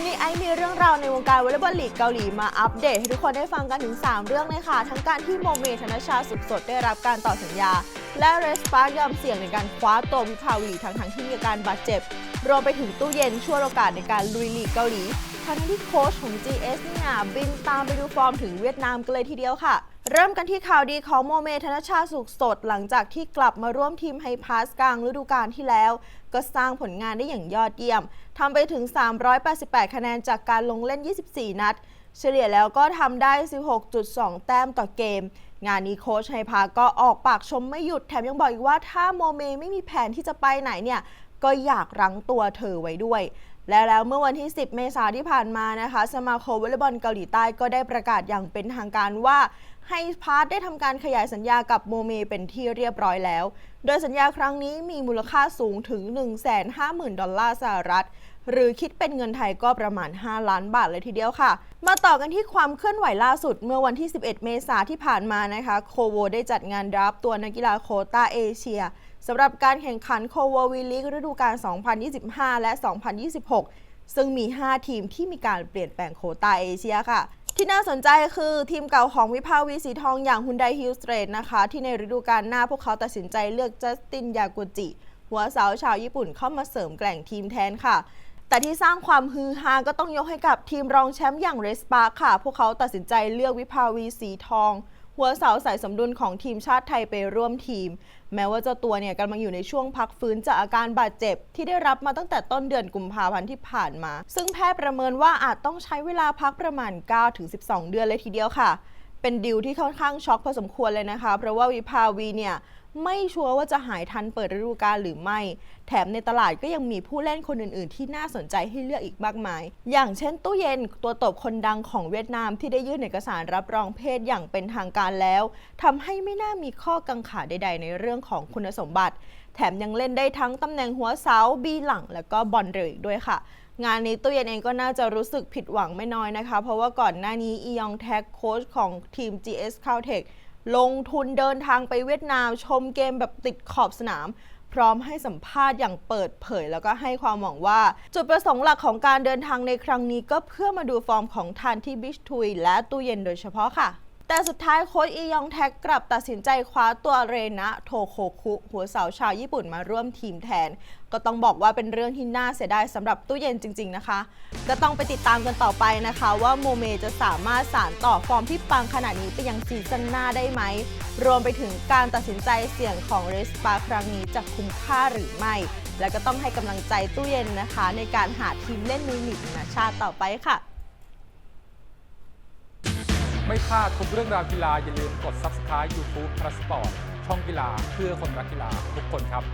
วันนี้ไอซ์มีเรื่องราวในวงการวอลเลย์บอลลีกเกาหลีมาอัปเดตให้ทุกคนได้ฟังกันถึง 3 เรื่องเลยค่ะ ทั้งการที่โมเมธนชาสุขสดได้รับการต่อสัญญา และเรสปาร์ยอมเสี่ยงในการคว้าตัววิภาวีทั้งทั้งที่มีอาการบาดเจ็บ รวมไปถึงตู้เย็นช่วยโอกาสในการลุยลีกเกาหลี ทั้งที่โค้ชของ GS เนี่ยบินตามไปดูฟอร์มถึงเวียดนามกันเลยทีเดียวค่ะ เริ่มกันที่ข่าวดีของโมเมธนชาสุขสด หลังจากที่กลับมาร่วมทีมไฮพาสกลางฤดูกาลที่แล้ว ก็สร้างผลงานได้อย่างยอดเยี่ยมทำไปถึง 388 คะแนนจากการลงเล่น 24 นัด เฉลี่ยแล้วก็ทำได้ 16.2 แต้มต่อเกม งานนี้โค้ชไฮพาก็ออกปากชมไม่หยุดแถมยังบอกอีกว่าถ้าโมเมไม่มีแผนที่จะไปไหนเนี่ยก็อยากรั้งตัวเธอไว้ด้วย และแล้วเมื่อวันที่ 10 เมษายนที่ผ่านมานะคะ สมาคมวอลเลย์บอลเกาหลีใต้ก็ได้ประกาศอย่างเป็นทางการว่าให้พาร์ทได้ทำการขยายสัญญากับโมเมเป็นที่เรียบร้อยแล้ว โดยสัญญาครั้งนี้มีมูลค่าสูงถึง 150,000 ดอลลาร์สหรัฐ หรือคิดเป็นเงินไทยก็ประมาณ 5 ล้านบาทเลยทีเดียวค่ะ มาต่อกันที่ความเคลื่อนไหวล่าสุดเมื่อวันที่ 11 เมษายนที่ผ่านมานะคะ โคโวได้จัดงานราฟต์ตัวนักกีฬาโคตาเอเชียสำหรับการแข่งขันโคโววีลีกฤดูกาล 2025 และ 2026ซึ่งมี 5 ทีมที่มีการเปลี่ยนแปลงโควต้าเอเชียค่ะ ที่น่าสนใจคือทีมเก่าของวิภาวีสีทองอย่างฮุนไดฮิลสเตรทนะคะ ที่ในฤดูกาลหน้าพวกเขาตัดสินใจเลือกจัสตินยากุจิ หัวสาวชาวญี่ปุ่นเข้ามาเสริมแกล่งทีมแทนค่ะแต่ที่สร้างความฮือฮาก็ต้องยกให้กับทีมรองแชมป์อย่างเรสปาร์ค่ะ พวกเขาตัดสินใจเลือกวิภาวีสีทอง หัวเสาสายสมดุลของทีมชาติไทยไปร่วมทีม แม้ว่าเจ้าตัวเนี่ยกำลังอยู่ในช่วงพักฟื้นจากอาการบาดเจ็บ ที่ได้รับมาตั้งแต่ต้นเดือนกุมภาพันธ์ที่ผ่านมา ซึ่งแพทย์ประเมินว่าอาจต้องใช้เวลาพักประมาณ 9-12 เดือนเลยทีเดียวค่ะ เป็นดิวที่ค่อนข้างช็อกพอสมควรเลยนะคะ เพราะว่าวิภาวีเนี่ย ไม่ชัวร์ว่าจะหายทันเปิดฤดูกาลหรือไม่ แถมในตลาดก็ยังมีผู้เล่นคนอื่น ๆ ที่น่าสนใจให้เลือกอีกมากมาย อย่างเช่นตู้เย็นตัวตบคนดังของเวียดนามที่ได้ยื่นเอกสารรับรองเพศอย่างเป็นทางการแล้วทำให้ไม่น่ามีข้อกังขาใด ๆ ในเรื่องของคุณสมบัติ แถมยังเล่นได้ทั้งตำแหน่งหัวเสาบีหลัง และก็บอลเร็วอีกด้วยค่ะงานนี้ตู้เย็นเองก็น่าจะรู้สึกผิดหวังไม่น้อยนะคะ เพราะว่าก่อนหน้านี้อียองแท็กโค้ชของทีม GS Caltech ลงทุนเดินทางไปเวียดนามชมเกมแบบติดขอบสนาม พร้อมให้สัมภาษณ์อย่างเปิดเผย แล้วก็ให้ความหวังว่า จุดประสงค์หลักของการเดินทางในครั้งนี้ก็เพื่อมาดูฟอร์มของทานที่บิชทุยและตู้เย็นโดยเฉพาะค่ะ แต่สุดท้ายโค้ชอียองแท็กกลับตัดสินใจคว้าตัวเรนะโทโคคุหัวเสาชาวญี่ปุ่นมาร่วมทีมแทน ก็ต้องบอกว่าเป็นเรื่องที่น่าเสียดายสำหรับตู้เย็นจริง ๆนะคะ ก็ต้องไปติดตามกันต่อไปนะคะ ว่าโมเมจะสามารถสานต่อฟอร์มที่ปังขนาดนี้ไปยังซีซั่นหน้าได้ไหม รวมไปถึงการตัดสินใจเสี่ยงของเรสปาครั้งนี้จะคุ้มค่าหรือไม่ และก็ต้องให้กำลังใจตู้เย็นนะคะ ในการหาทีมเล่นในลีกนานาชาติต่อไปค่ะ ไม่พลาดทุกเรื่องราวกีฬาอย่าลืมกด Subscribe YouTube p l u s Sport ช่องกีฬาเพื่อคนรักกีฬาทุกคนครับ